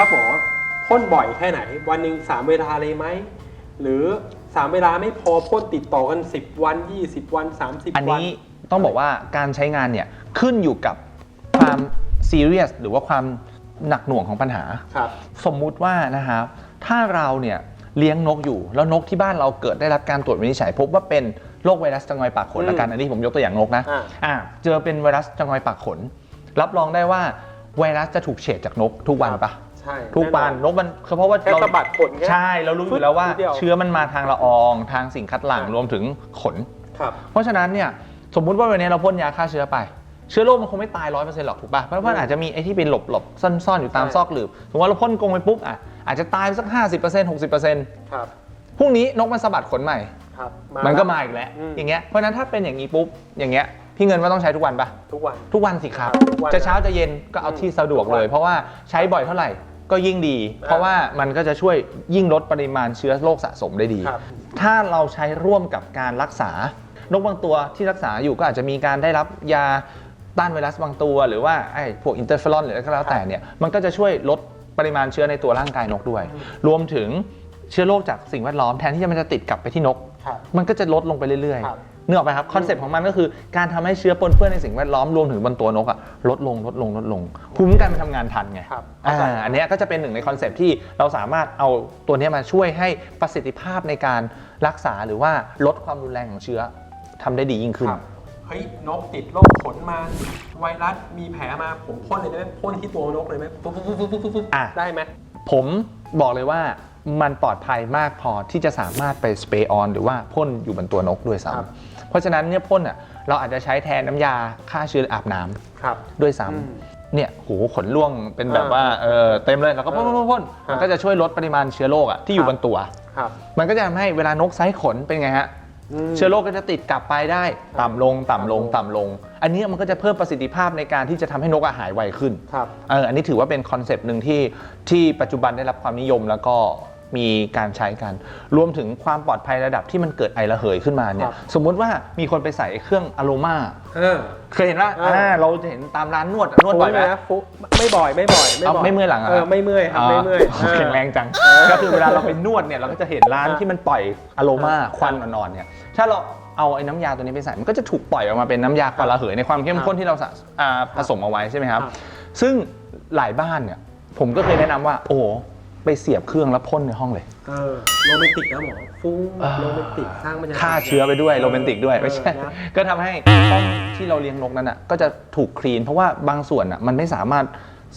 ครับหมอพ่นบ่อยแค่ไหน วันหนึ่งสามเวลาเลยไหมหรือสามเวลาไม่พอพ่นติดต่อกัน 10 วัน 20 วัน 30อันวันนี้ต้องบอกว่าการใช้งานเนี่ยขึ้นอยู่กับความซีเรียสหรือว่าความหนักหน่วงของปัญหาครับสมมุติว่านะครับถ้าเราเนี่ยเลี้ยงนกอยู่ แล้วนกที่บ้านเราเกิดได้รับการตรวจวินิจฉัยพบว่าเป็นโรคไวรัสจังอยปากขนอืมละกันอันนี้ผมยกตัวอย่างนกนะอ่าอ่าเจอเป็นไวรัสจังอยปากขน รับรองได้ว่าไวรัสจะถูกเฉดจากนกทุกวันปะ ใช่ทุกวันแอนกมันคือเพราะว่าแค่เราสะบัดขนแค่ใช่เรารู้อยู่แล้วว่า นิดเดียว เชื้อมันมาทางละออง ทางสิ่งคัดหลั่งอ่ารวมถึงขน ครับ เพราะฉะนั้นเนี่ยสมมุติว่าวันนี้เราพ่นยาฆ่าเชื้อไป เชื้อโรคมันคงไม่ตายร้อยเปอร์เซ็นต์หรอกถูกป่ะเพราะว่าอาจจะมีไอ้ที่เป็นหลบหลบๆซ่อนๆอยู่ตามใช่ ซอกหลืบสมมติว่าเราพ่นกรงไปปุ๊บอะอาจจะตายไปสัก50% 60%ครับพรุ่งนี้นกมันสะบัดขนใหม่ ครับมันก็แล้วมาอีกแล้วอืมอย่างเงี้ยเพราะฉะนั้นถ้าเป็นอย่างนี้ปุ๊บอย่างเงี้ยพี่เงินว่าต้องใช้ทุกวันปะทุกวัน ทุกวันสิครับ ทุกวันจะเช้าจะเย็นก็เอาที่สะดวกเลย เพราะว่าใช้บ่อยเท่าไหร่ ก็ยิ่งดี เพราะว่ามันก็จะช่วยยิ่งลดปริมาณเชื้อโรคสะสมได้ดี ครับ ถ้าเราใช้ร่วมกับการรักษานกบางตัวที่รักษาอยู่ก็อาจจะมีการได้รับยาต้านไวรัสบางตัว หรือว่าไอ้พวกอินเตอร์เฟลอนหรืออะไรก็แล้วแต่เนี่ยมันก็จะช่วยลดปริมาณเชื้อในตัวร่างกายนกด้วย รวมถึงเชื้อโรคจากสิ่งแวดล้อมแทนที่มันจะติดกลับไปที่นก ครับ มันก็จะลดลงไปเรื่อยครับ ๆนึกออกไหมครับคอนเซ็ปต์ของมันก็คือการทำให้เชื้อปนเปื้อนในสิ่งแวดล้อมรวมถึงบนตัวนกอะลดลงลดลงลดลงภูมิคุ้มกันมันทำงานทันไงครับอ่าอันเนี้ยก็จะเป็นหนึ่งในคอนเซปต์ที่เราสามารถเอาตัวเนี้ยมาช่วยให้ประสิทธิภาพในการรักษาหรือว่าลดความรุนแรงของเชื้อทำได้ดียิ่งขึ้นครับเฮ้ยนกติดโรคขนมาไวรัสมีแผลมาผมพ่นเลยได้ไหมพ่นที่ตัวนกเลยไหมปุ๊บปุ๊บปุ๊บปุ๊บปุ๊บปุ๊บอะได้ไหมผมบอกเลยว่า มันปลอดภัยมากพอที่จะสามารถไปสเปรย์ออนหรือว่าพ่นอยู่บนตัวนกด้วยซ้ครับำเพราะฉะนั้นเนี่ยพ่นอะเราอาจจะใช้แทนน้ำยาฆ่าเชื้ออาบน้ำ ครับ ด้วยซ้อืมำเนี่ยโหขนร่วงเป็นแบบอ่าว่าเออเต็มเลยแล้วก็พ่นพ่นพ่นพ่นครับมันก็จะช่วยลดปริมาณเชื้อโรคอะที่อยู่ครับ บนตัว ครับมันก็จะทำให้เวลานกไซส์ขนเป็นไงฮะม เชื้อโรคก็จะติดกลับไปได้ ต่ำลงต่ำลงต่ำลง อันนี้มันก็จะเพิ่มประสิทธิภาพในการที่จะทำให้นกอะหายไวขึ้นครับ เอออันนี้ถือว่าเป็นคอนเซปต์หนึ่งที่ที่ปัจจุบันได้รับความนิยมแล้วก็ มีการใช้กัน รวมถึงความปลอดภัยระดับที่มันเกิดไอระเหยขึ้นมาเนี่คยรับ สมมุติว่ามีคนไปใส่เครื่องอะโลมาเออ เคยเห็นว่าอ่า อ่าเราจะเห็นตามร้านนวดนวดบ่อยไหม โนะฟุไม่บ่อยไม่บ่อยไม่บ่อยเอาไม่เมื่อยหลังอะเออไม่เมื่อยครับไม่เมื่อยอ๋อแข็งแรงจัง ก็คือเวลาเราไปนวดเนี่ยเราก็จะเห็นร้านอ่าที่มันปล่อยอะโลมาอ่าควันอ่อนๆเนี่ย ถ้าเราเอาไอ้น้ำยาตัวนี้ไปใส่มันก็จะถูกปล่อยออกมาเป็นน้ำยาควันระเหยในความเข้มข้นที่เราสะอ่าผสมเอาไว้ใช่ไหมครับครับซึ่งหลายบ้านเนี่ยผมก็เคยแนะนำว่าโอ้โห ไปเสียบเครื่องแล้วพ่นในห้องเลย เออโรแมนติกนะหมอฟุ้งอ่าโรแมนติกสร้างบรรยากาศฆ่าเชื้อไปด้วยโรแมนติกด้วยไม่ใช่ เออนะก็ทำให้ห้องที่เราเลี้ยงนกนั้นอะก็จะถูกคลีน เพราะว่าบางส่วนอะมันไม่สามารถ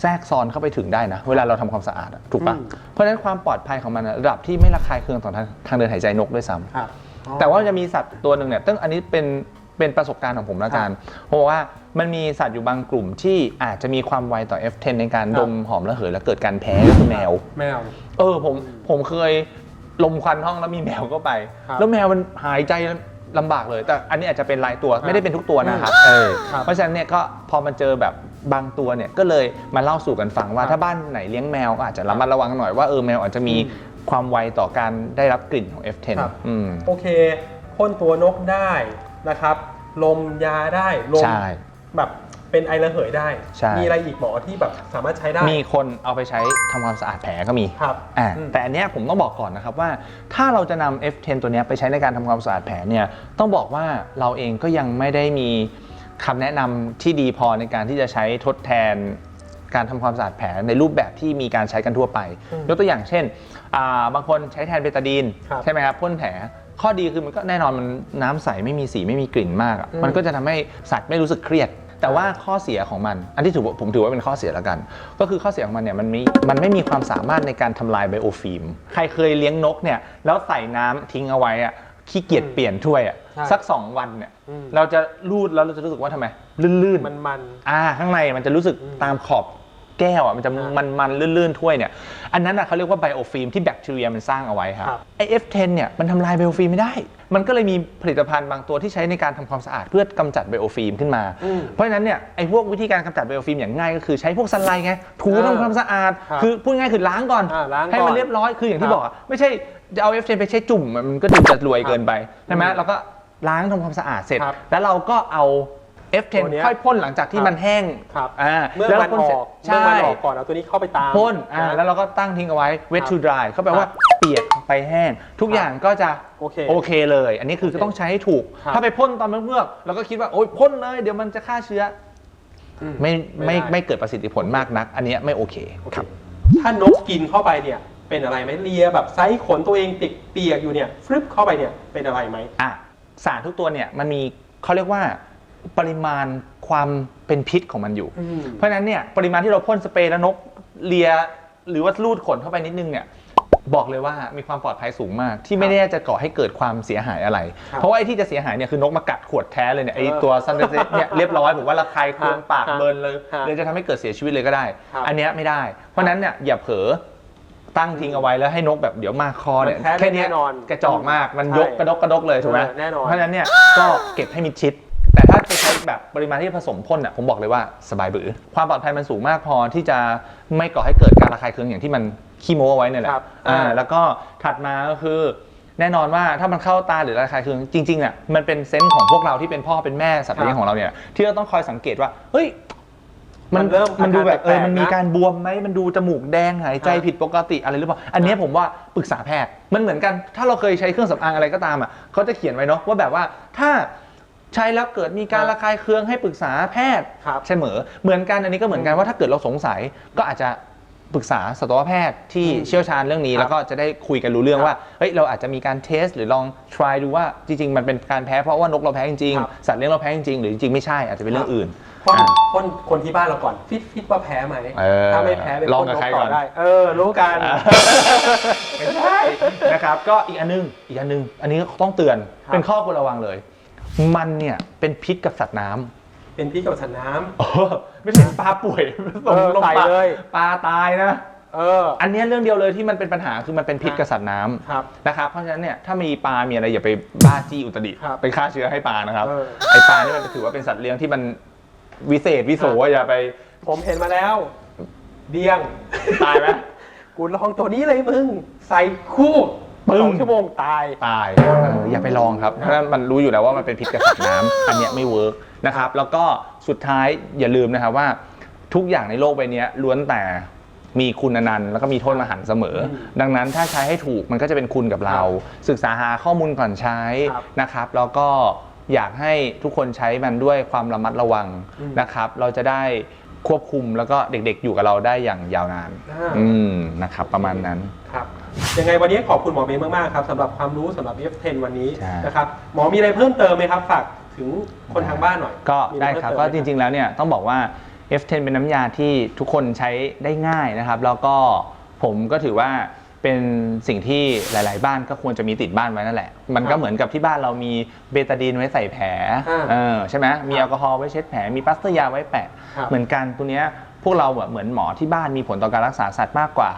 แทรกซ้อนเข้าไปถึงได้นะ เวลาเราทำความสะอาดอะถูกปะอืมเพราะฉะนั้นความปลอดภัยของมันอะระดับที่ไม่ระคายเคืองต่อทางทางเดินหายใจนกด้วยซ้ำ ครับแต่ว่าจะมีสัตว์ตัวหนึ่งเนี่ยซึ่งอันนี้เป็น เป็นประสบการณ์ของผมแล้วกันเพราะว่ามันมีสัตว์อยู่บางกลุ่มที่อาจจะมีความไวต่อ F10 ในการดมหอมระเหยและเกิดการแพ้ก็คือแมว แมว เออผมผมเคยลมควันห้องแล้วมีแมวเข้าไปครับแล้วแมวมันหายใจลำบากเลย แต่อันนี้อาจจะเป็นรายตัวครับไม่ได้เป็นทุกตัวนะครับเออครับเพราะฉะนั้นเนี่ยก็พอมันเจอแบบบางตัวเนี่ยก็เลยมาเล่าสู่กันฟังว่าครับถ้าบ้านไหนเลี้ยงแมวก็อาจจะระมัดระวังหน่อยว่าเออแมวอาจจะมีอืมความไวต่อการได้รับกลิ่นของ F10 ครับอืมโอเคพ่นตัวนกได้ นะครับลมยาได้ลมใช่ แบบเป็นไอระเหยได้ ใช่ มีอะไรอีกหมอที่แบบสามารถใช้ได้ มีคนเอาไปใช้ทำความสะอาดแผลก็มีครับอ่าอืม แต่อันเนี้ยผมต้องบอกก่อนนะครับว่า ถ้าเราจะนำ F10 ตัวเนี้ยไปใช้ในการทำความสะอาดแผลเนี่ยต้องบอกว่าเราเองก็ยังไม่ได้มีคำแนะนำที่ดีพอในการที่จะใช้ทดแทน การทำความสะอาดแผลในรูปแบบที่มีการใช้กันทั่วไป อืมยกตัวอย่างเช่นอ่าบางคนใช้แทนเบตาดีนครับ ใช่ไหมครับพ่นแผล ข้อดีคือมันก็แน่นอนมันน้ำใสไม่มีสีไม่มีกลิ่นมากอะอืมมันก็จะทำให้สัตว์ไม่รู้สึกเครียด แต่ว่าข้อเสียของมัน อันที่ถือว่าผมถือว่าเป็นข้อเสียแล้วกัน ก็คือข้อเสียของมันเนี่ยมันไม่มันไม่มีความสามารถในการทำลายไบโอฟิล์มใครเคยเลี้ยงนกเนี่ยแล้วใส่น้ำทิ้งเอาไว้อะขี้เกียจอืมเปลี่ยนถ้วยอะใช่สัก2วันเนี่ยอืม เราจะรูดแล้วเราจะรู้สึกว่าทำไมลื่นๆ มันมัน อ่าข้างในมันจะรู้สึกอืมตามขอบ แก้วอะมันจะอ่ามันมันๆลื่นๆถ้วยเนี่ยอันนั้นอะเขาเรียกว่าไบโอฟิล์มที่แบคทีเรียมันสร้างเอาไว้ครับครับไอ F10 เนี่ยมันทำลายไบโอฟิล์มไม่ได้ มันก็เลยมีผลิตภัณฑ์บางตัวที่ใช้ในการทำความสะอาดเพื่อกำจัดไบโอฟิล์มขึ้นมาอืมเพราะฉะนั้นเนี่ยไอพวกวิธีการกำจัดไบโอฟิล์มอย่างง่ายก็คือใช้พวกซันไลท์ไงถูอ่าทำความสะอาดครับคือพูดง่ายคือล้างก่อนอ่าล้างก่อนให้มันเรียบร้อยคืออย่างที่ครับบอกอะไม่ใช่จะเอา F10 ไปใช้จุ่มมันก็ดูจะรวยเกินไปใช่ไหมอืมเราก็ล้างทำความสะอาดเสร็จครับแล้วเราก็เอา F10 ตัวเนี้ยค่อยพ่นหลังจากที่ครับ มันแห้งครับอ่าเมื่อแล้วมันพ่นอเสร็จอกเมื่อใช่มันออกก่อนเอาตัวนี้เข้าไปตามพ่นอ่านะแล้วเราก็ตั้งทิ้งเอาไว้ wet ครับ to dry เขาแปลว่าเปียกไปแห้ง ทุกอย่างก็จะโอเคโอเคเลย อันนี้คือโอเคต้องใช้ให้ถูก ครับถ้าไปพ่นตอนเมือกๆเราก็คิดว่าโอ๊ยพ่นเลย เดี๋ยวมันจะฆ่าเชื้ออืไม่ไม่ด้ ไม่เกิดประสิทธิผลมากนัก อันเนี้ยไม่โอเคโอเคครับถ้านกกินเข้าไปเนี่ย เป็นอะไรไหมเลียแบบไซส์ขนตัวเองติดเปียกอยู่เนี่ยฟลึบเข้าไปเนี่ยเป็นอะไรไหม อะสารทุกตัวเนี่ยมันมีเขาเรียกว่า ปริมาณความเป็นพิษของมันอยู่อืมเพราะฉะนั้นเนี่ยปริมาณที่เราพ่นสเปรย์แล้วนกเลีย หรือว่าลูดขนเข้าไปนิดนึงเนี่ยบอกเลยว่ามีความปลอดภัยสูงมาก ที่ไม่ได้จะก่อให้เกิดความเสียหายอะไรครับเพราะว่าไอ้ที่จะเสียหายเนี่ยคือนกมากัดขวดแท้เลยเนี่ยไอ้เออตัวซันเดเซเนี่ยเรียบร้อยผมว่าระคายเคืองปากฮะเบิร์นเลยฮะเลยจะทำให้เกิดเสียชีวิตเลยก็ได้ครับอันเนี้ยไม่ได้ เพราะฉะนั้นเนี่ยอย่าเผลอตั้งทิ้งเอาไว้แล้วให้นกแบบเดี๋ยวมาคอเนี่ยมันแท้แค่เนี้ยแน่นอนกระจอกมากมันใช่ยกกระดกกระดกเลยถูกไหมเออแน่นอนเพราะฉะนั้นเนี่ยก็เก็บให้มิดชิด แต่ถ้าจะใช้แบบปริมาณที่ผสมพ่นอะผมบอกเลยว่าสบายบือ ความปลอดภัยมันสูงมากพอที่จะไม่ก่อให้เกิดการระคายเคืองอย่างที่มันขี้โม้เอาไว้เนี่ยแหละครับอ่าอ่า แล้วก็ถัดมาก็คือ แน่นอนว่าถ้ามันเข้าตาหรือระคายเคืองจริงๆอะมันเป็นเซนส์ของพวกเราที่เป็นพ่อเป็นแม่สัตว์เลี้ยงของเราเนี่ยที่เราต้องคอยสังเกตว่าเฮ้ย มันเริ่มมันดูแบบเอออาการแปลกๆมันมีนะการบวมไหมมันดูจมูกแดงหายใจครับผิดปกติอะไรหรือเปล่าอันเนี้ยผมว่าปรึกษาแพทย์มันเหมือนกัน ถ้าเราเคยใช้เครื่องสำอางอะไรก็ตามอะเขาจะเขียนไว้เนาะว่าแบบว่าถ้า ใช้แล้วเกิดมีการครับระคายเคืองให้ปรึกษาแพทย์ครับ เสมอเหมือนกันอันนี้ก็เหมือนกันว่าถ้าเกิดเราสงสัยก็อาจจะปรึกษาสัตวแพทย์ที่อืมเชี่ยวชาญเรื่องนี้ ครับแล้วก็จะได้คุยกันรู้เรื่องครับว่าเฮ้ยเราอาจจะมีการเทสหรือลอง try ดูว่าจริง ๆ มันเป็นการแพ้เพราะว่านกเราแพ้จริงครับ ๆสัตว์เลี้ยงเราแพ้จริงๆหรือจริงๆไม่ใช่อาจจะเป็นเรื่องอื่น พ่นอ่าพ่นคนที่บ้านเราก่อน ฟิตฟิตว่าแพ้ไหมเออถ้าไม่แพ้ไปลองพ่นกับนใครต่ก่อน ได้ เออ รู้กันอ่าไม่ใช่นะครับ ก็อีกอันนึงอีกอันนึง อันนี้ต้องเตือนครับ เป็นข้อควรระวังเลย มันเนี่ยเป็นพิษกับสัตว์น้ำเป็นพี่กับสัตว์น้ำโอ้ไม่ใช่ปลาป่วยเออลงใส่ปลาเลย ปลาตายนะ เออ อันเนี้ยเรื่องเดียวเลยที่มันเป็นปัญหาคือมันเป็นพิษกับสัตว์น้ำครับนะครับ เพราะฉะนั้นเนี่ยถ้ามีปลา มีอะไรอย่าไปบ้าจี้อุตริครับไปฆ่าเชื้อให้ปลานะครับ เออ ไอปลานี่มันถือว่าเป็นสัตว์เลี้ยงที่มันวิเศษวิโสครับอย่าไปผมเห็นมาแล้ว เดียง ตายไหมกูลองตัวนี้เลยมึง ใส่คู่ ปึ้งสองชั่วโมงตาย ตายเอออย่าไปลองครับ เพราะฉะนั้นมันรู้อยู่แล้วว่ามันเป็นพิษกับสัตว์น้ำ อันเนี้ยไม่เวิร์กนะครับ แล้วก็สุดท้ายอย่าลืมนะครับว่า ทุกอย่างในโลกใบเนี้ยล้วนแต่มีคุณอนันต์แล้วก็มีโทษมหันต์เสมออืมดังนั้นถ้าใช้ให้ถูกมันก็จะเป็นคุณกับเรา ศึกษาหาข้อมูลก่อนใช้ครับ นะครับ แล้วก็อยากให้ทุกคนใช้มันด้วยความระมัดระวังอืมนะครับ เราจะได้ควบคุมแล้วก็เด็กๆ อยู่กับเราได้อย่างยาวนานอ่าอืมนะครับ ประมาณนั้น ครับ ยังไงวันนี้ขอบคุณหมอเมย์มากๆครับสำหรับความรู้สำหรับ F10 วันนี้ใช่ นะครับหมอมีอะไรเพิ่มเติมไหมครับฝากถึงคนทางบ้านหน่อยก็มีอะได้เพิ่มครับเติมก็หมจริงๆแล้วเนี่ยต้องบอกว่า F10 เป็นน้ำยาที่ทุกคนใช้ได้ง่ายนะครับ แล้วก็ผมก็ถือว่าเป็นสิ่งที่หลาย ๆ บ้านก็ควรจะมีติดบ้านไว้นั่นแหละ มันก็เหมือนกับที่บ้านเรามีเบตาดีนไว้ใส่แผลอ่าเออใช่ไหมมีแอลกอฮอล์ไว้เช็ดแผลมีปลัสเตอร์ยาไว้แปะ ครับ เหมือนกันตัวเนี้ยพวกเราอะเหมือนหมอที่บ้านมีผลต่อการรักษาสัตว์มากกว่า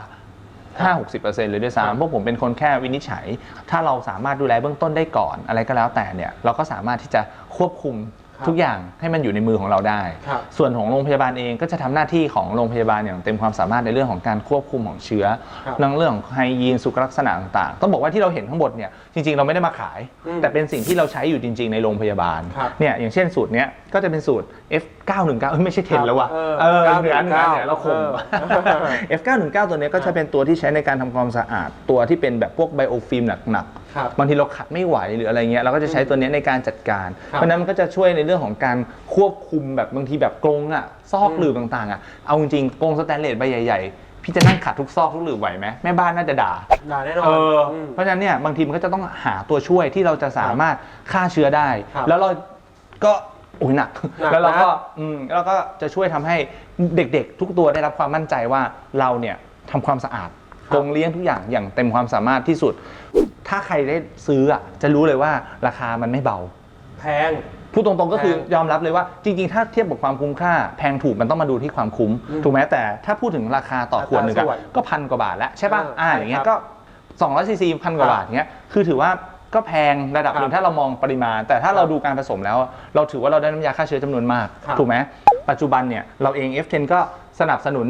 5-60%เลยด้วยครับซ้ำพวกผมเป็นคนแค่วินิจฉัย ถ้าเราสามารถดูแลเบื้องต้นได้ก่อนอะไรก็แล้วแต่เนี่ยเราก็สามารถที่จะควบคุมครับ ทุกอย่างให้มันอยู่ในมือของเราได้ครับส่วนของโรงพยาบาลเองก็จะทำหน้าที่ของโรงพยาบาลอย่างเต็มความสามารถในเรื่องของการควบคุมของเชื้อครับในเรื่องของไฮยีนสุขลักษณะต่างๆ ต้องบอกว่าที่เราเห็นทั้งหมดเนี่ยจริงๆ เราไม่ได้มาขายอืมแต่เป็นสิ่งที่เราใช้อยู่จริง ๆ ในโรงพยาบาลครับเนี่ยอย่างเช่นสูตรเนี้ยก็จะเป็นสูตร F919 เอ้ยไม่ใช่เทนแล้วว่ะเออเออ919เหนือเหนือเนี่ยเราข่มเออ F919 ตัวเนี้ยก็จะเป็นตัวที่ใช้ในการทำความสะอาดตัวที่เป็นแบบพวกไบโอฟิล์มหนัก ครับๆบางทีเราขัดไม่ไหวหรืออะไรเงี้ยเราก็จะใช้ตัวเนี้ยในการจัดการครับเพราะฉะนั้นมันก็จะช่วยในเรื่องของการควบคุมแบบบางทีแบบกรงอะซอกอืมหลืบต่างๆอะเอาจริงๆกรงสแตนเลสใบใหญ่ๆพี่จะนั่งขัดทุกซอกทุกหลืบไหวไหมแม่บ้านน่าจะด่า ด่าแน่นอนเออม เพราะฉะนั้นเนี่ยบางทีมันก็จะต้องหาตัวช่วยที่เราจะสามารถฆ่าเชื้อได้ ครับแล้วเราก็อุ้ยหนัก หนักแล้วเราก็นะอืมแล้วก็จะช่วยทำให้เด็กๆ ทุกตัวได้รับความมั่นใจว่าเราเนี่ยทำความสะอาด กรงเลี้ยงทุกอย่างอย่างเต็มความสามารถที่สุด ถ้าใครได้ซื้ออะจะรู้เลยว่าราคามันไม่เบา แพง พูดตรงๆก็คือแพงยอมรับเลยว่าจริงๆ ถ้าเทียบกับความคุ้มค่า แพงถูกมันต้องมาดูที่ความคุ้มอืมถูกไหมแต่ถ้าพูดถึงราคาต่อขวดหนึ่งอะอัตราส่วนก็พันกว่าบาทแล้วใช่ป่ะเอออ่อ่าใช่อย่างเงี้คยรับก็200ซีซีพันกว่าบาทเงี้ยคือถือว่าก็แพงระดับหนึ่ครังบถ้าเรามองปริมาณ แต่ถ้าครับเราดูการผสมแล้ว เราถือว่าเราได้น้ำยาฆ่าเชื้อจำนวนมากครับถูกไหมปัจจุบันเนี่ยเราเอง F10 ก็สนับสนุน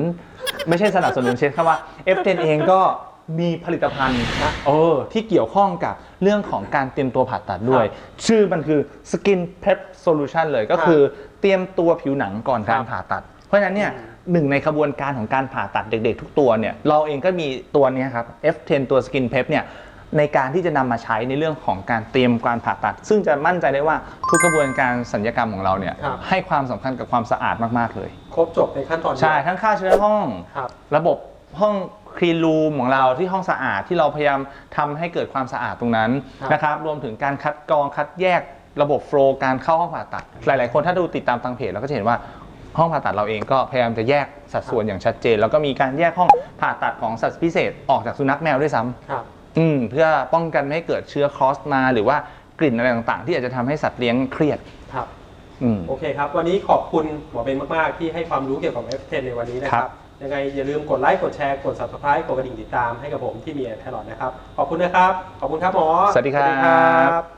ไม่ใช่สนับสนุนเช็ดคำว่า F10 เองก็มีผลิตภัณฑ์เออที่เกี่ยวข้องกับเรื่องของการเตรียมตัวผ่าตัดด้วย ชื่อมันคือ Skin Prep Solution เลยก็คือเตรียมตัวผิวหนังก่อนการผ่าตัด เพราะฉะนั้นเนี่ยหนึ่งในขบวนการของการผ่าตัดเด็กๆ ทุกตัวเนี่ยเราเองก็มีตัวเนี้ยครับ F10 ตัว Skin Prep เนี่ย ในการที่จะนำมาใช้ในเรื่องของการเตรียมการผ่าตัด ซึ่งจะมั่นใจได้ว่าทุกกระบวนการสัญญกรรมของเราเนี่ยครับ ให้ความสำคัญกับความสะอาดมากๆเลย ครบจบในขั้นตอนเดียว ใช่ ทั้งค่าเชื้อห้อง ครับระบบห้องคลีนรูมของเราที่ห้องสะอาดที่เราพยายามทำให้เกิดความสะอาดตรงนั้นครับ นะครับ รวมถึงการคัดกรองคัดแยกระบบโฟลว์การเข้าห้องผ่าตัด หลาย ๆ คนถ้าดูติดตามทางเพจเราก็จะเห็นว่าห้องผ่าตัดเราเองก็พยายามจะแยกสัดส่วนอย่างชัดเจน แล้วก็มีการแยกห้องผ่าตัดของสัตว์พิเศษออกจากสุนัขแมวด้วยซ้ำ ครับ อืมเพื่อป้องกันไม่ให้เกิดเชื้อครอสมา หรือว่ากลิ่นอะไรต่างๆ ที่อาจจะทำให้สัตว์เลี้ยงเครียด ครับ อืม โอเคครับ วันนี้ขอบคุณหมอเบนมาก ๆ ที่ให้ความรู้เกี่ยวกับ F10 ในวันนี้นะคครัรับ บ ยังไงอย่าลืมกดไลค์ กดแชร์ กด subscribe กดกระดิ่งติดตามให้กับผมที่มีแอร์แทลอดนะครับ ขอบคุณนะครับ ขอบคุณครับหมอ สวัสดีครับ สวัสดีครับ